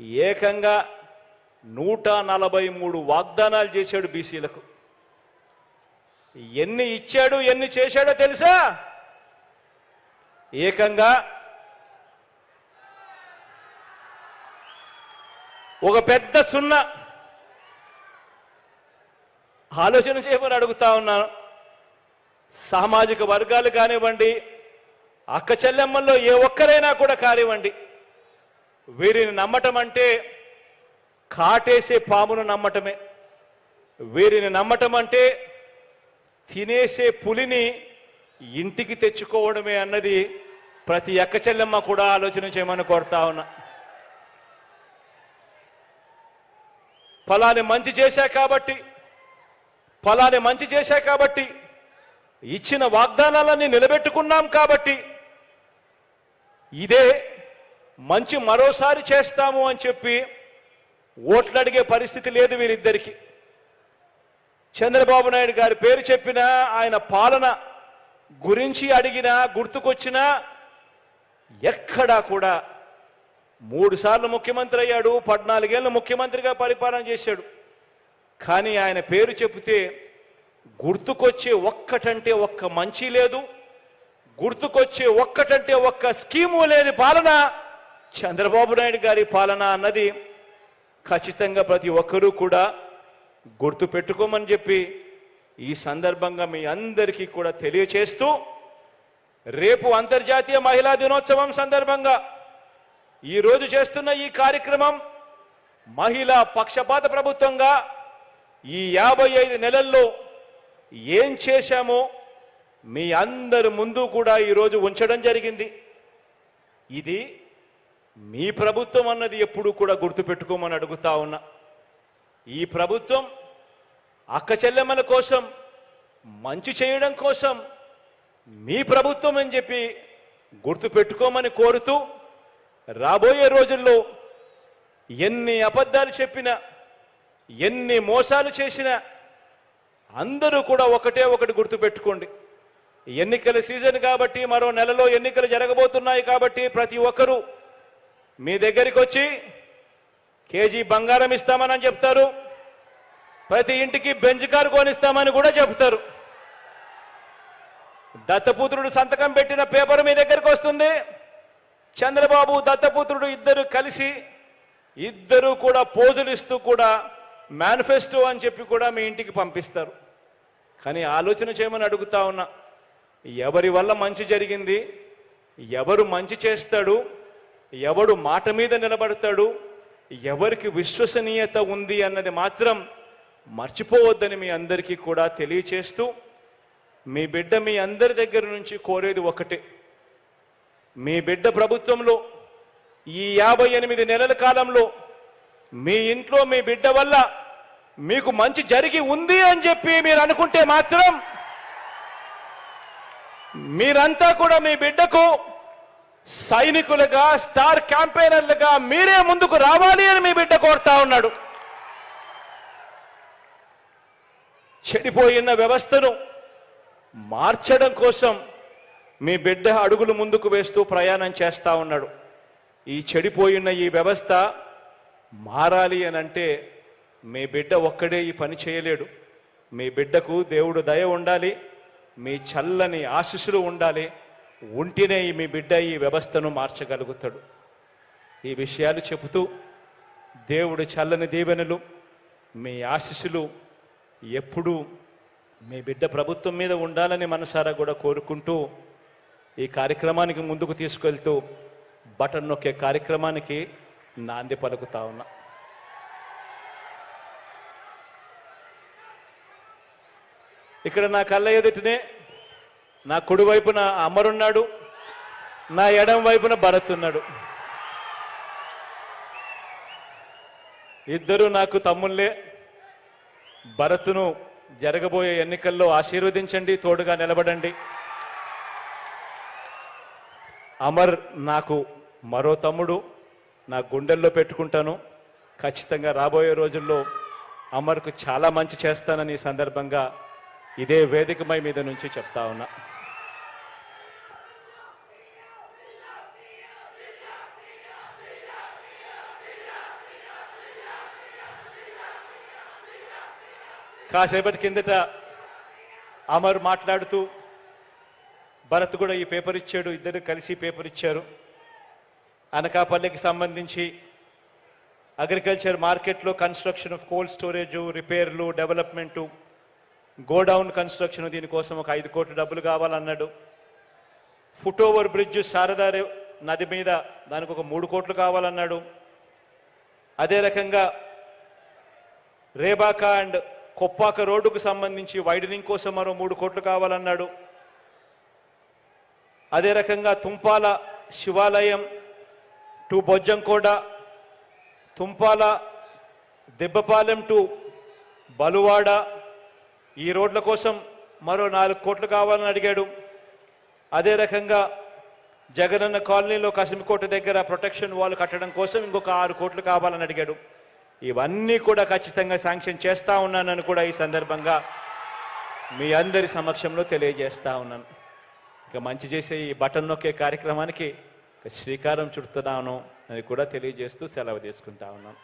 ఏకంగా నూట నలభై మూడు వాగ్దానాలు చేశాడు బీసీలకు. ఎన్ని ఇచ్చాడు ఎన్ని చేశాడో తెలుసా? ఏకంగా ఒక పెద్ద సున్నా. ఆలోచన చేయమని అడుగుతా ఉన్నాను సామాజిక వర్గాలు కానివ్వండి అక్క చెల్లెమ్మల్లో ఏ ఒక్కరైనా కూడా కానివ్వండి. వీరిని నమ్మటం అంటే కాటేసే పామును నమ్మటమే. వీరిని నమ్మటం అంటే తినేసే పులిని ఇంటికి తెచ్చుకోవడమే అన్నది ప్రతి అక్క చెల్లెమ్మ కూడా ఆలోచన చేయమని కోరుతా ఉన్నా. ఫలాన్ని మంచి చేశా కాబట్టి ఫలాన్ని మంచి చేశా కాబట్టి ఇచ్చిన వాగ్దానాలన్నీ నిలబెట్టుకున్నాం కాబట్టి ఇదే మంచి మరోసారి చేస్తాము అని చెప్పి ఓట్లు అడిగే పరిస్థితి లేదు వీరిద్దరికి. చంద్రబాబు నాయుడు గారి పేరు చెప్పినా ఆయన పాలన గురించి అడిగినా గుర్తుకొచ్చినా ఎక్కడా కూడా మూడుసార్లు ముఖ్యమంత్రి అయ్యాడు పద్నాలుగేళ్ళు ముఖ్యమంత్రిగా పరిపాలన చేశాడు. కానీ ఆయన పేరు చెబితే గుర్తుకొచ్చే ఒక్కటంటే ఒక్క మంచి లేదు గుర్తుకొచ్చే ఒక్కటంటే ఒక్క స్కీము లేని పాలన చంద్రబాబు నాయుడు గారి పాలన అన్నది ఖచ్చితంగా ప్రతి ఒక్కరూ కూడా గుర్తు పెట్టుకోమని చెప్పి ఈ సందర్భంగా మీ అందరికీ కూడా తెలియచేస్తూ రేపు అంతర్జాతీయ మహిళా దినోత్సవం సందర్భంగా ఈరోజు చేస్తున్న ఈ కార్యక్రమం మహిళా పక్షపాత ప్రభుత్వంగా ఈ యాభై ఐదు నెలల్లో ఏం చేశామో మీ అందరి ముందు కూడా ఈరోజు ఉంచడం జరిగింది. ఇది మీ ప్రభుత్వం అన్నది ఎప్పుడు కూడా గుర్తుపెట్టుకోమని అడుగుతా ఉన్నా. ఈ ప్రభుత్వం అక్క చెల్లెమ్మల కోసం మంచి చేయడం కోసం మీ ప్రభుత్వం అని చెప్పి గుర్తుపెట్టుకోమని కోరుతూ రాబోయే రోజుల్లో ఎన్ని అబద్ధాలు చెప్పినా ఎన్ని మోసాలు చేసినా అందరూ కూడా ఒకటే ఒకటి గుర్తుపెట్టుకోండి. ఎన్నికల సీజన్ కాబట్టి మరో నెలలో ఎన్నికలు జరగబోతున్నాయి కాబట్టి ప్రతి ఒక్కరూ మీ దగ్గరికి వచ్చి కేజీ బంగారం ఇస్తామని చెప్తారు. ప్రతి ఇంటికి బెంచ్ కారు కొనిస్తామని కూడా చెప్తారు. దత్తపుత్రుడు సంతకం పెట్టిన పేపర్ మీ దగ్గరికి వస్తుంది. చంద్రబాబు దత్తపుత్రుడు ఇద్దరు కలిసి ఇద్దరు కూడా పోజులు ఇస్తూ కూడా మేనిఫెస్టో అని చెప్పి కూడా మీ ఇంటికి పంపిస్తారు. కానీ ఆలోచన చేయమని అడుగుతా ఉన్నా ఎవరి వల్ల మంచి జరిగింది? ఎవరు మంచి చేస్తాడు? ఎవడు మాట మీద నిలబడతాడు ఎవరికి విశ్వసనీయత ఉంది అన్నది మాత్రం మర్చిపోవద్దని మీ అందరికీ కూడా తెలియచేస్తూ మీ బిడ్డ మీ అందరి దగ్గర నుంచి కోరేది ఒకటే. మీ బిడ్డ ప్రభుత్వంలో ఈ యాభై ఎనిమిది నెలల కాలంలో మీ ఇంట్లో మీ బిడ్డ వల్ల మీకు మంచి జరిగి ఉంది అని చెప్పి మీరు అనుకుంటే మాత్రం మీరంతా కూడా మీ బిడ్డకు సైనికులుగా స్టార్ క్యాంపెయినర్లుగా మీరే ముందుకు రావాలి అని మీ బిడ్డ కోరుతా ఉన్నాడు. చెడిపోయిన వ్యవస్థను మార్చడం కోసం మీ బిడ్డ అడుగులు ముందుకు వేస్తూ ప్రయాణం చేస్తూ ఉన్నాడు. ఈ చెడిపోయిన ఈ వ్యవస్థ మారాలి అని అంటే మీ బిడ్డ ఒక్కడే ఈ పని చేయలేడు. మీ బిడ్డకు దేవుడు దయ ఉండాలి. మీ చల్లని ఆశీస్సులు ఉండాలి. ఉంటేనే ఈ మీ బిడ్డ ఈ వ్యవస్థను మార్చగలుగుతాడు. ఈ విషయాలు చెబుతూ దేవుడు చల్లని దీవెనలు మీ ఆశీస్సులు ఎప్పుడూ మీ బిడ్డ ప్రభుత్వం మీద ఉండాలని మనసారా కూడా కోరుకుంటూ ఈ కార్యక్రమానికి ముందుకు తీసుకెళ్తూ బటన్ నొక్కే కార్యక్రమానికి నాంది పలుకుతా ఉన్నా. ఇక్కడ నా కళ్ళ ఎదుటినే నా కుడి వైపున అమరున్నాడు నా ఎడం వైపున భరత్ ఉన్నాడు ఇద్దరు నాకు తమ్ముళ్ళే. భరత్ను జరగబోయే ఎన్నికల్లో ఆశీర్వదించండి తోడుగా నిలబడండి. అమర్ నాకు మరో తమ్ముడు నా గుండెల్లో పెట్టుకుంటాను. ఖచ్చితంగా రాబోయే రోజుల్లో అమర్కు చాలా మంచి చేస్తానని ఈ సందర్భంగా ఇదే వేదికమై మీద నుంచి చెప్తా ఉన్నా. కాసేపటి కిందట అమర్ మాట్లాడుతూ భరత్ కూడా ఈ పేపర్ ఇచ్చాడు ఇద్దరు కలిసి పేపర్ ఇచ్చారు. అనకాపల్లికి సంబంధించి అగ్రికల్చర్ మార్కెట్లో కన్స్ట్రక్షన్ ఆఫ్ కోల్డ్ స్టోరేజ్ రిపేర్లు డెవలప్మెంటు గోడౌన్ కన్స్ట్రక్షన్ దీనికోసం ఒక ఐదు కోట్ల డబ్బులు కావాలన్నాడు. ఫుట్ ఓవర్ బ్రిడ్జ్ శారదారి నది మీద దానికి ఒక మూడు కోట్లు కావాలన్నాడు. అదే రకంగా రేబాకా అండ్ కొప్పాక రోడ్డుకు సంబంధించి వైడనింగ్ కోసం మరో మూడు కోట్లు కావాలన్నాడు. అదే రకంగా తుంపాల శివాలయం టు బొజ్జంకోడ తుంపాల దెబ్బపాలెం టు బలువాడ ఈ రోడ్ల కోసం మరో నాలుగు కోట్లు కావాలని అడిగాడు. అదే రకంగా జగనన్న కాలనీలో కసిమికోట దగ్గర ప్రొటెక్షన్ వాల్ కట్టడం కోసం ఇంకొక ఆరు కోట్లు కావాలని అడిగాడు. ఇవన్నీ కూడా ఖచ్చితంగా శాంక్షన్ చేస్తూ ఉన్నానని కూడా ఈ సందర్భంగా మీ అందరి సమక్షంలో తెలియజేస్తూ ఉన్నాను. ఇక మంచి చేసే ఈ బటన్ నొక్కే కార్యక్రమానికి శ్రీకారం చుడుతున్నాను అని కూడా తెలియజేస్తూ సెలవు తీసుకుంటా ఉన్నాను.